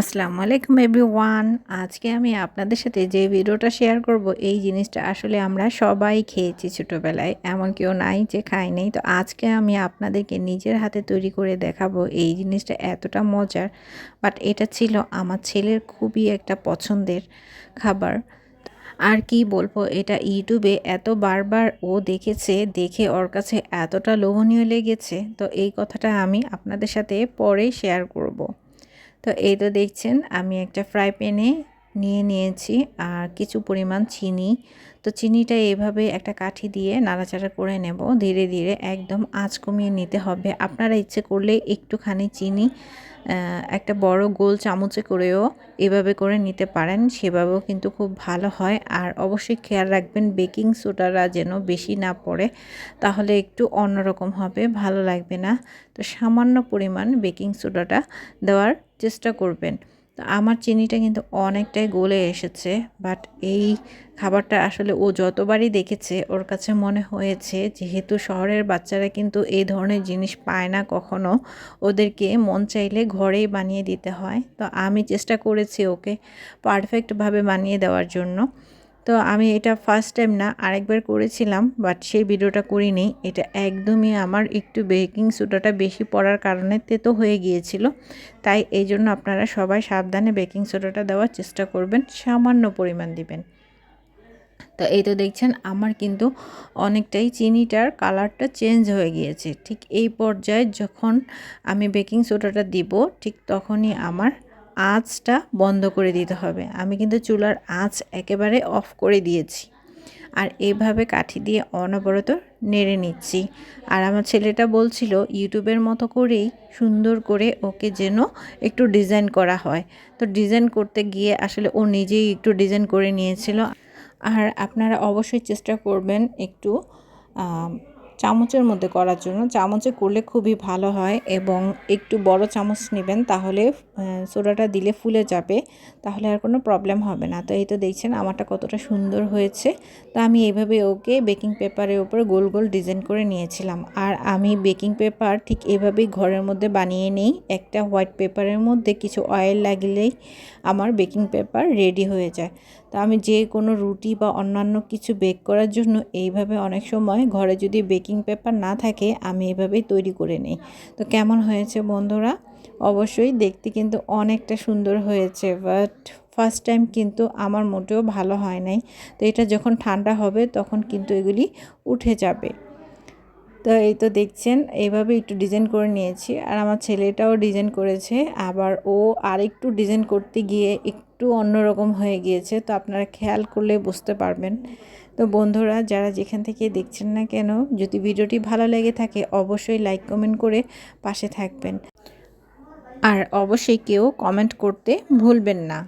আসসালামু আলাইকুম এভরিওয়ান। আজকে আমি আপনাদের সাথে যে ভিডিওটা শেয়ার করব, এই জিনিসটা আসলে আমরা সবাই খেয়েছি ছোটোবেলায়, এমন কেউ নাই যে খাই নাই। তো আজকে আমি আপনাদেরকে নিজের হাতে তৈরি করে দেখাবো এই জিনিসটা এতটা মজার, বাট এটা ছিল আমার ছেলের খুবই একটা পছন্দের খাবার। আর কি বলব, এটা ইউটিউবে এত বারবার ও দেখেছে, দেখে ওর কাছে এতটা লোভনীয় লেগেছে। তো এই কথাটা আমি আপনাদের সাথে পরে শেয়ার করব। তো এই তো দেখছেন আমি একটা ফ্রাই প্যানে নিয়ে নিয়েছি আর কিছু পরিমাণ চিনি। তো চিনিটা এভাবে একটা কাঠি দিয়ে নাড়াচাড়া করে নেব। ধীরে ধীরে একদম আঁচ কমিয়ে নিতে হবে। আপনারা ইচ্ছে করলে একটুখানি চিনি একটা বড় গোল চামচে করেও এভাবে করে নিতে পারেন। সেভাবেও কিন্তু খুব ভালো হয়। আর অবশ্যই খেয়াল রাখবেন, বেকিং সোডারা যেন বেশি না পড়ে, তাহলে একটু অন্যরকম হবে, ভালো লাগবে না। তো সামান্য পরিমাণ বেকিং সোডাটা দেওয়ার চেষ্টা করবেন। তো আমার চিনিটা কিন্তু অনেকটাই গলে এসেছে বাট এই খাবারটা আসলে ও যতবারই দেখেছে, ওর কাছে মনে হয়েছে যেহেতু শহরের বাচ্চারা কিন্তু এই ধরনের জিনিস পায় না কখনো, ওদেরকে মন চাইলে ঘরেই বানিয়ে দিতে হয়। তো আমি চেষ্টা করেছি ওকে পারফেক্টভাবে বানিয়ে দেওয়ার জন্য। তো আমি এটা ফার্স্ট টাইম না, আরেকবার করেছিলাম বাট সেই ভিডিওটা করিনি। এটা একদমই আমার একটু বেকিং সোডাটা বেশি পড়ার কারণে তেতো হয়ে গিয়েছিল। তাই এই জন্য আপনারা সবাই সাবধানে বেকিং সোডাটা দেওয়ার চেষ্টা করবেন, সামান্য পরিমাণ দিবেন। তো এই তো দেখছেন, আমার কিন্তু অনেকটাই চিনিটার কালারটা চেঞ্জ হয়ে গিয়েছে। ঠিক এই পর্যায়ে যখন আমি বেকিং সোডাটা দিব, ঠিক তখনই আমার আঁচটা বন্ধ করে দিতে হবে। আমি কিন্তু চুলার আঁচ একেবারে অফ করে দিয়েছি। আর এভাবে কাঠি দিয়ে অনবরত নেড়ে নিচ্ছি। আর আমার ছেলেটা বলছিল, ইউটিউবের মতো করেই সুন্দর করে ওকে যেন একটু ডিজাইন করা হয়। তো ডিজাইন করতে গিয়ে আসলে ও নিজেই একটু ডিজাইন করে নিয়েছিল। আর আপনারা অবশ্যই চেষ্টা করবেন একটু চামচের মধ্যে করার জন্য। চামচে করলে খুবই ভালো হয় এবং একটু বড় চামচ নেবেন তাহলে সোডাটা দিলে ফুলে যাবে, তাহলে আর কোনো প্রবলেম হবে না। তো এই তো দেখছেন আমারটা কতটা সুন্দর হয়েছে। তো আমি এইভাবে ওকে বেকিং পেপারের উপরে গোল গোল ডিজাইন করে নিয়েছিলাম। আর আমি বেকিং পেপার ঠিক এভাবেই ঘরের মধ্যে বানিয়ে নেই। একটা হোয়াইট পেপারের মধ্যে কিছু অয়েল লাগলেই আমার বেকিং পেপার রেডি হয়ে যায়। তো আমি যে কোনো রুটি বা অন্যান্য কিছু বেক করার জন্য এইভাবে অনেক সময় ঘরে যদি বেকিং পেপার না থাকে, আমি এভাবেই তৈরি করে নিই। তো কেমন হয়েছে বন্ধুরা? অবশ্যই দেখতে কিন্তু অনেকটা সুন্দর হয়েছে বাট ফার্স্ট টাইম কিন্তু আমার মোটেও ভালো হয় নাই। তো এটা যখন ঠান্ডা হবে, তখন কিন্তু এগুলি উঠে যাবে। তো এই তো দেখছেন এইভাবে একটু ডিজাইন করে নিয়েছি। আর আমার ছেলেটাও ডিজাইন করেছে, আবার ও আরেকটু ডিজাইন করতে গিয়ে একটু অন্যরকম হয়ে গিয়েছে। তো আপনারা খেয়াল করলে বুঝতে পারবেন। তো বন্ধুরা, যারা যেখান থেকে দেখছেন না কেন, যদি ভিডিওটি ভালো লেগে থাকে, অবশ্যই লাইক কমেন্ট করে পাশে থাকবেন। আর অবশ্যই কেউ কমেন্ট করতে ভুলবেন না।